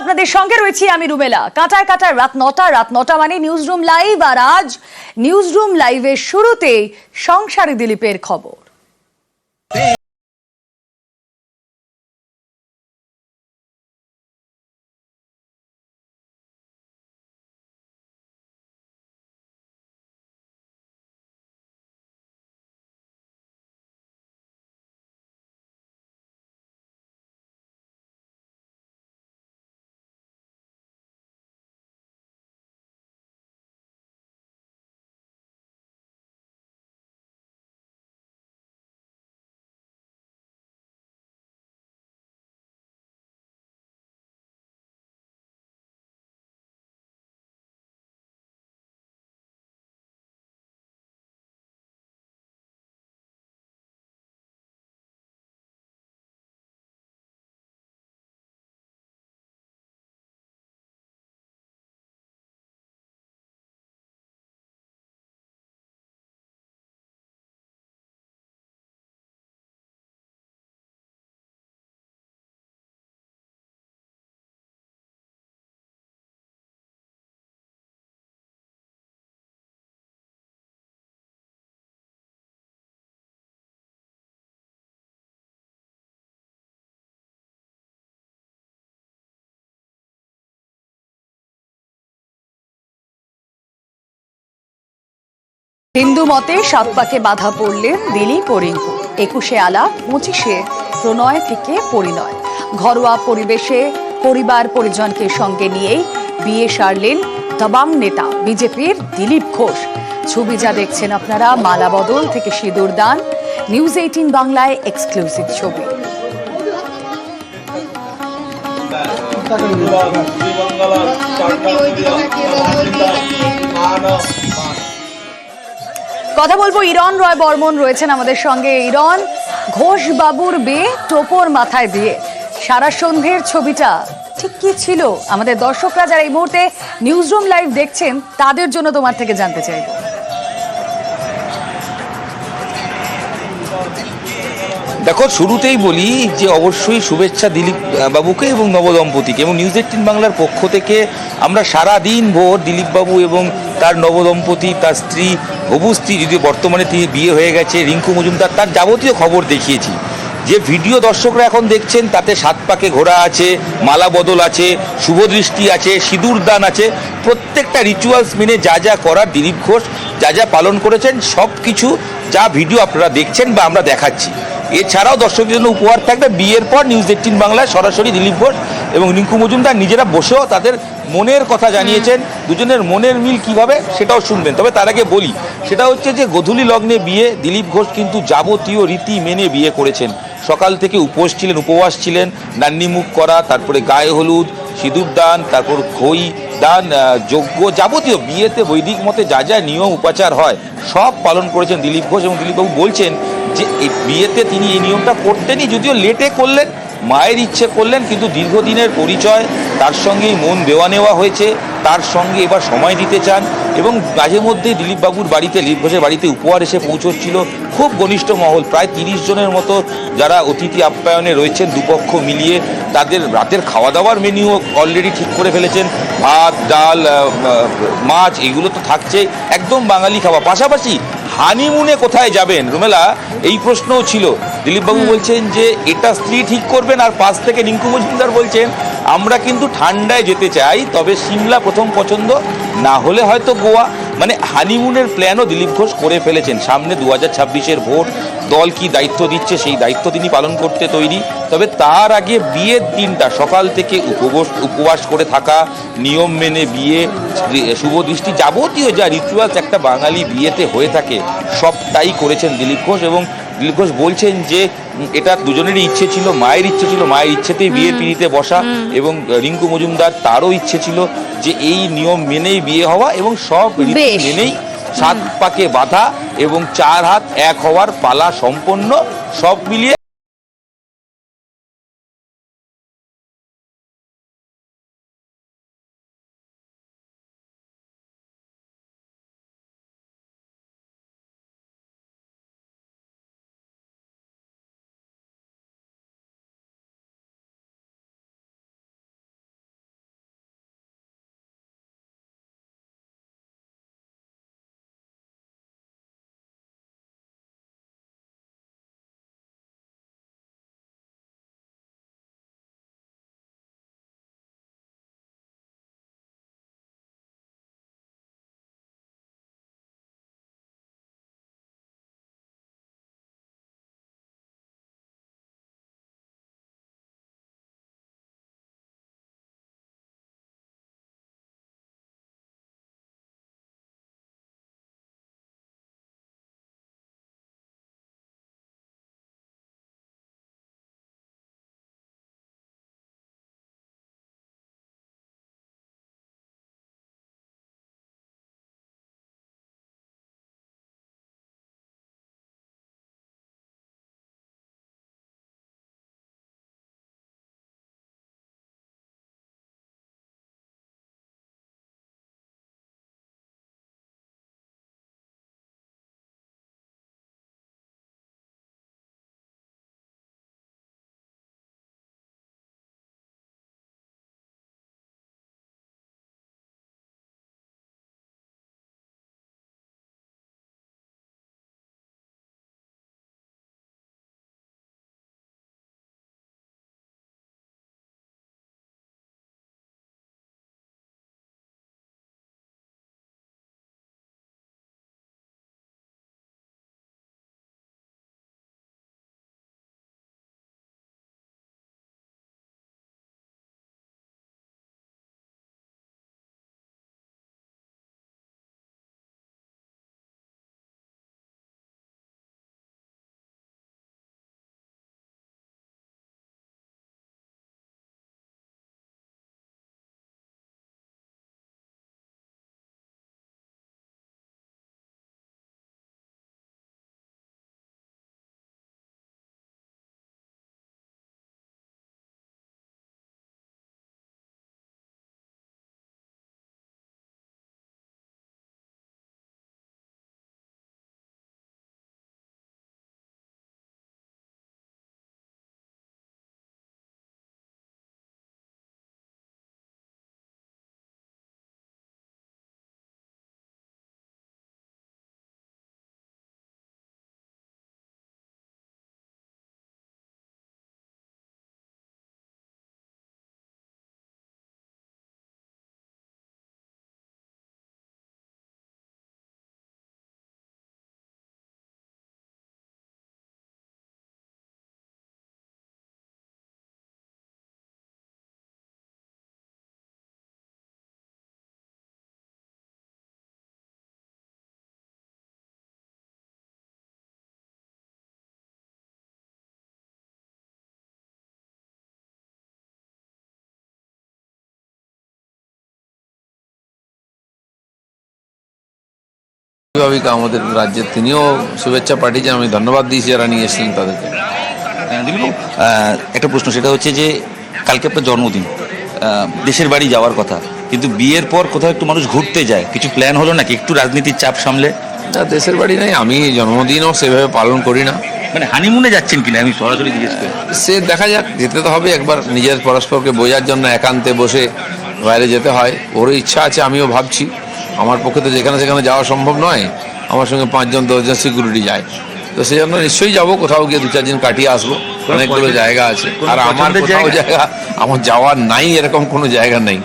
আপনাদের সঙ্গে রয়েছি আমি রুমেলা কাটায় কাটায় রাত নটা রাত নটা মানে নিউজ রুম লাইভ আর আজ নিউজ রুম লাইভের শুরুতেই সংসারী দিলীপের খবর। হিন্দু মতে সাত পাকে বাধা পড়লেন দিলীপ ও রিঙ্কু একুশে আলাপ, পঁচিশে প্রণয় থেকে পরিণয়। ঘরোয়া পরিবেশে পরিবার পরিজনকে সঙ্গে নিয়েই বিয়ে সারলেন দবাং নেতা বিজেপির দিলীপ ঘোষ। ছবি যা দেখছেন আপনারা, মালা বদল থেকে সিঁদুর দান, নিউজ এইটিন বাংলায় এক্সক্লুসিভ ছবি। কথা বলব, ইরন রয় বর্মন রয়েছেন আমাদের সঙ্গে। ইরন, ঘোষ বাবুর বিয়ে টোপর মাথায় দিয়ে সারা সন্ধ্যের ছবিটা ঠিক কি ছিল? আমাদের দর্শকরা যারা এই মুহূর্তে নিউজ রুম লাইভ দেখছেন, তাদের জন্য তোমার থেকে জানতে চাইব। দেখো, শুরুতেই বলি যে অবশ্যই শুভেচ্ছা দিলীপ বাবুকে এবং নবদম্পতিকে এবং নিউজ এইটিন বাংলার পক্ষ থেকে আমরা সারা দিন ভোর দিলীপ বাবু এবং তার নবদম্পতি, তার স্ত্রী হবু স্ত্রী যদি বর্তমানে তিনি বিয়ে হয়ে গেছে, রিঙ্কু মজুমদার, তার যাবতীয় খবর দেখিয়েছি। যে ভিডিও দর্শকরা এখন দেখছেন, তাতে সাত পাকে ঘোড়া আছে, মালা বদল আছে শুভদৃষ্টি আছে, সিঁদুর দান আছে, প্রত্যেকটা রিচুয়ালস মেনে যা যা করার দিলীপ ঘোষ, যা যা পালন করেছেন সব কিছু যা ভিডিও আপনারা দেখছেন বা আমরা দেখাচ্ছি। এছাড়াও দর্শকদের জন্য উপহার থাকবে বিয়ের পর নিউজ এইটিন বাংলায় সরাসরি দিলীপ ঘোষ এবং রিঙ্কু মজুমদার নিজেরা বসেও তাদের মনের কথা জানিয়েছেন। দুজনের মনের মিল কীভাবে সেটাও শুনবেন। তবে তার আগে বলি সেটা হচ্ছে যে গধূলি লগ্নে বিয়ে দিলীপ ঘোষ কিন্তু যাবতীয় রীতি মেনে বিয়ে করেছেন। সকাল থেকে উপোস ছিলেন উপবাস ছিলেন নান্নিমুখ করা তারপরে গায়ে হলুদ সিঁদুর দান তারপর খই দান যজ্ঞ যাবতীয় বিয়েতে বৈদিক মতে যা যা নিয়ম উপাচার হয় সব পালন করেছেন দিলীপ ঘোষ এবং দিলীপবাবু বলছেন যে এই বিয়েতে তিনি এই নিয়মটা করতেনই, যদিও লেটে করলেন, মায়ের ইচ্ছে করলেন, কিন্তু দীর্ঘদিনের পরিচয়, তার সঙ্গেই মন দেওয়া নেওয়া হয়েছে, তার সঙ্গে এবার সময় দিতে চান, এবং মাঝে মধ্যেই দিলীপবাবুর বাড়িতে দিলীপ ঘোষের বাড়িতে উপহার এসে পৌঁছচ্ছিল। খুব ঘনিষ্ঠ মহল, প্রায় তিরিশ জনের মতো যারা অতিথি আপ্যায়নে রয়েছেন, দুপক্ষ মিলিয়ে তাদের রাতের খাওয়া দাওয়ার মেনুও অলরেডি ঠিক করে ফেলেছেন। ভাত, ডাল মাছ, এগুলো তো থাকছেই, একদম বাঙালি খাওয়া পাশাপাশি হানিমুনে কোথায় যাবেন? রুমেলা এই প্রশ্নও ছিল। দিলীপবাবু বলছেন যে এটা স্ত্রী ঠিক করবেন আর পাশ থেকে রিঙ্কু মজুমদার বলছেন আমরা কিন্তু ঠান্ডায় যেতে চাই তবে সিমলা প্রথম পছন্দ না হলে হয়তো গোয়া। মানে হানিমুনের প্ল্যানও দিলীপ ঘোষ করে ফেলেছেন। সামনে দু হাজার ছাব্বিশের ভোট, দল কি দায়িত্ব দিচ্ছে সেই দায়িত্ব তিনি পালন করতে তৈরি। তবে তার আগে বিয়ের দিনটা, সকাল থেকে উপবাস উপবাস করে থাকা, নিয়ম মেনে বিয়ে, শুভ দৃষ্টি যাবতীয় যা রিচুয়ালস একটা বাঙালি বিয়েতে হয়ে থাকে, সবটাই করেছেন দিলীপ ঘোষ এবং দিলীপ ঘোষ বলছেন যে এটা দুজনেরই ইচ্ছে ছিল মায়ের ইচ্ছে ছিল মায়ের ইচ্ছেতেই বিয়ে পিড়িতে বসা এবং রিঙ্কু মজুমদার তারও ইচ্ছে ছিল যে এই নিয়ম মেনেই বিয়ে হওয়া এবং সব মেনেই সাত পাকে বাধা এবং চার হাত এক হওয়ার পালা সম্পন্ন সব মিলিয়ে অভিভাবিকা আমাদের রাজ্যের তিনিও শুভেচ্ছা পাঠিয়েছেন। আমি ধন্যবাদ দিয়েছি যারা নিয়ে এসেছিলেন তাদেরকে। আহ, একটা প্রশ্ন সেটা হচ্ছে যে কালকে আপনার জন্মদিন। দেশের বাড়ি যাওয়ার কথা কিন্তু বিয়ের পর কোথাও একটু মানুষ ঘুরতে যায়। কিছু প্ল্যান হলো নাকি? একটু রাজনীতির চাপ সামলে? না দেশের বাড়ি নাই। আমি জন্মদিনও সেভাবে পালন করি না। মানে হানিমুনে যাচ্ছেন কিনা? আমি সরাসরি জিজ্ঞেস করি। সে দেখা যাক যেতে তো হবে একবার। নিজের পরস্পরকে বোঝার জন্য একান্তে বসে বাইরে যেতে হয়। ওরও ইচ্ছা আছে আমিও ভাবছি। আমার পক্ষে তো যেখানে সেখানে যাওয়া সম্ভব নয়। আমার সঙ্গে পাঁচজন দশজন সিকিউরিটি যায়। তো সেই জন্য নিশ্চয়ই যাব কোথাও গিয়ে দু চার দিন কাটিয়ে আসব। অনেকগুলো জায়গা আছে। আর আমার কোথাও জায়গা? আমার যাওয়ার নাই এরকম কোনো জায়গা নেই।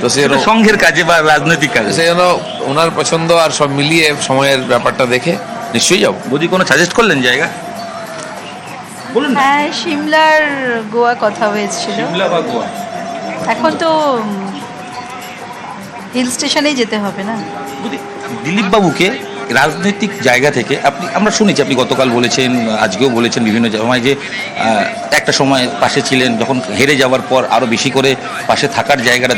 তো সে সংঘের কাজে বা রাজনৈতিক কাজে? সেই জন্য ওনার পছন্দ আর সব মিলিয়ে সময়ের ব্যাপারটা দেখে নিশ্চয়ই যাব। বুঝি কোনো সাজেস্ট করলেন জায়গা? হ্যাঁ সিমলার গোয়া কথা হয়েছিল। সিমলা বা গোয়া? এখন তো হিল স্টেশনেই যেতে হবে না? দিলীপবাবুকে রাজনৈতিক জায়গা থেকে আপনি, আমরা শুনেছি আপনি গতকাল বলেছেন, আজকেও বলেছেন বিভিন্ন সময় যে একটা সময় পাশে ছিলেন, যখন হেরে যাওয়ার পর আরও বেশি করে পাশে থাকার জায়গাটা